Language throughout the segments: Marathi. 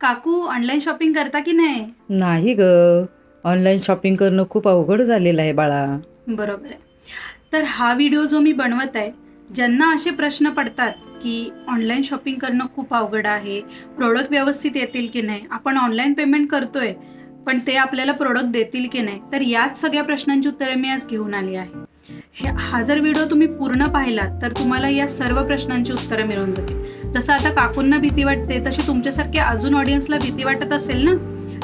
काकू ऑनलाईन शॉपिंग करता की नाही? नाही ग. ऑनलाईन शॉपिंग करणं खूप अवघड झालेलं आहे बाळा. बरोबर आहे. तर हा व्हिडिओ जो मी बनवत आहे ज्यांना असे प्रश्न पडतात की ऑनलाईन शॉपिंग करणं खूप अवघड आहे प्रोडक्ट व्यवस्थित येतील की नाही? आपण ऑनलाईन पेमेंट करतोय पण ते आपल्याला प्रोडक्ट देतील की नाही? तर याच सगळ्या प्रश्नांची उत्तरे मी आज घेऊन आली आहे. हे हा जर व्हिडिओ तुम्ही पूर्ण पाहिलात तर तुम्हाला या सर्व प्रश्नांची उत्तरं मिळून जातील. जसं आता काकूंना भीती वाटते तशी तुमच्यासारखे अजून ऑडियन्सला भीती वाटत असेल ना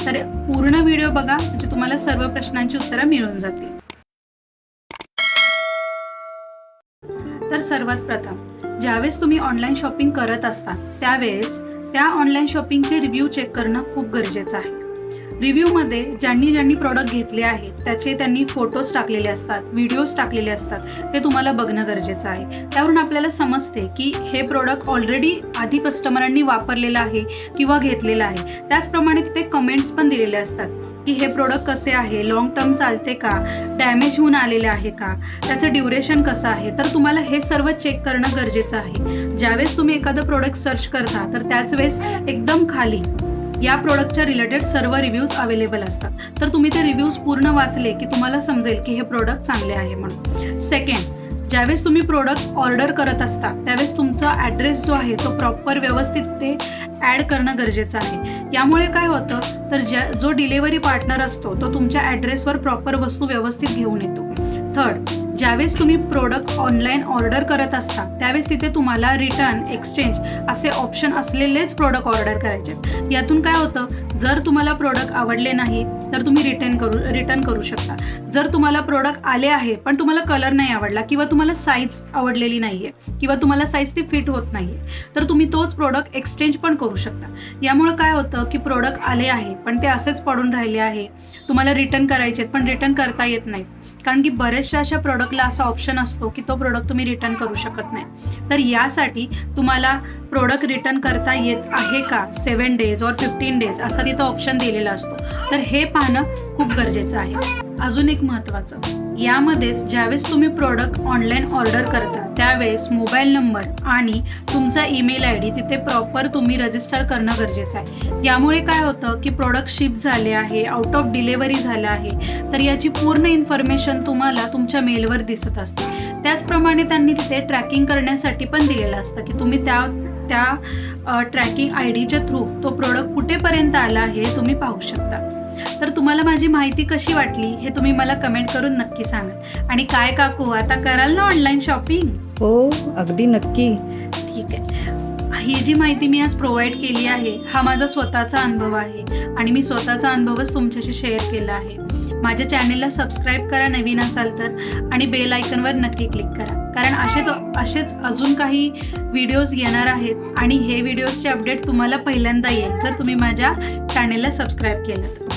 तर पूर्ण व्हिडिओ बघा म्हणजे तुम्हाला सर्व प्रश्नांची उत्तरं मिळून जातील. तर सर्वात प्रथम ज्यावेळेस तुम्ही ऑनलाईन शॉपिंग करत असता त्यावेळेस त्या ऑनलाईन शॉपिंगचे रिव्ह्यू चेक करणं खूप गरजेचं आहे. रिव्ह्यूमध्ये ज्यांनी ज्यांनी प्रॉडक्ट घेतले आहेत त्याचे त्यांनी फोटोज टाकलेले असतात व्हिडिओज टाकलेले असतात. ते तुम्हाला बघणं गरजेचं आहे. त्यावरून आपल्याला समजते की हे प्रोडक्ट ऑलरेडी आधी कस्टमरांनी वापरलेलं आहे किंवा घेतलेलं आहे. त्याचप्रमाणे तिथे कमेंट्स पण दिलेले असतात की हे प्रोडक्ट कसे आहे लॉंग टर्म चालते का डॅमेज होऊन आलेले आहे का त्याचं ड्युरेशन कसं आहे? तर तुम्हाला हे सर्व चेक करणं गरजेचं आहे. ज्यावेळेस तुम्ही एखादं प्रोडक्ट सर्च करता तर त्याच वेळेस एकदम खाली या प्रोडक्टच्या रिलेटेड सर्व रिव्ह्यूज अवेलेबल असतात. तर तुम्ही ते रिव्ह्यूज पूर्ण वाचले की तुम्हाला समजेल की हे प्रोडक्ट चांगले आहे म्हणून. सेकंड ज्यावेळेस तुम्ही प्रोडक्ट ऑर्डर करत असता त्यावेळेस तुमचा ॲड्रेस जो आहे तो प्रॉपर व्यवस्थित ते ॲड करणं गरजेचं आहे. यामुळे काय होतं तर ज्या जो डिलेवरी पार्टनर असतो तो तुमच्या ॲड्रेसवर प्रॉपर वस्तू व्यवस्थित घेऊन येतो. थर्ड ज्यावेळेस तुम्ही प्रोडक्ट ऑनलाईन ऑर्डर करत असता त्यावेळेस तिथे तुम्हाला रिटर्न एक्सचेंज असे ऑप्शन असलेलेच प्रोडक्ट ऑर्डर करायचे आहेत. यातून काय होतं जर तुम्हाला प्रोडक्ट आवडले नाही तर तुम्ही रिटर्न करू रिटर्न करू शकता. जर तुम्हाला प्रोडक्ट आले आहे पण तुम्हाला कलर नाही आवडला किंवा तुम्हाला साईज आवडलेली नाही आहे किंवा तुम्हाला साईज ती फिट होत नाही आहे तर तुम्ही तोच प्रोडक्ट एक्सचेंज पण करू शकता. यामुळं काय होतं की प्रोडक्ट आले आहे पण ते असेच पडून राहिले आहे. तुम्हाला रिटर्न करायचे आहेत पण रिटर्न करता येत नाही कारण की बऱ्याचशा अशा प्रोडक्टला असा ऑप्शन असतो की तो प्रोडक्ट तुम्ही रिटर्न करू शकत नाही. तर यासाठी तुम्हाला प्रोडक्ट रिटर्न करता येत आहे का? सेवन डेज और फिफ्टीन डेज असा तिथं ऑप्शन दिलेला असतो. तर हे पाहणं खूप गरजेचं आहे. अजून एक महत्त्वाचं यामध्येच ज्यावेळेस तुम्ही प्रोडक्ट ऑनलाईन ऑर्डर करता त्यावेळेस मोबाईल नंबर आणि तुमचा ईमेल आय डी तिथे प्रॉपर तुम्ही रजिस्टर करणं गरजेचं आहे. यामुळे काय होतं की प्रॉडक्ट शिप झाले आहे आउट ऑफ डिलेवरी झालं आहे तर याची पूर्ण इन्फॉर्मेशन तुम्हाला तुमच्या मेलवर दिसत असते. त्याचप्रमाणे त्यांनी तिथे ट्रॅकिंग करण्यासाठी पण दिलेलं असतं की तुम्ही त्या त्या ट्रॅकिंग आय डीच्या थ्रू तो प्रोडक्ट कुठेपर्यंत आला आहे तुम्ही पाहू शकता. तर तुम्हाला माझी माहिती कशी वाटली हे तुम्ही मला कमेंट करून नक्की सांगा. आणि काय काकू आता कराल ना ऑनलाईन शॉपिंग हो अगदी नक्की. ठीक आहे. ही जी माहिती मी आज प्रोव्हाइड केली आहे हा माझा स्वतःचा अनुभव आहे आणि मी स्वतःचा अनुभवच तुमच्याशी शेअर केला आहे. माझ्या चॅनेलला सबस्क्राईब करा नवीन असाल तर आणि बेल आयकनवर नक्की क्लिक करा. कारण असेच असेच अजून काही व्हिडिओज येणार आहेत आणि हे व्हिडिओजचे अपडेट तुम्हाला पहिल्यांदा येईल जर तुम्ही माझ्या चॅनेलला सबस्क्राईब केलं तर.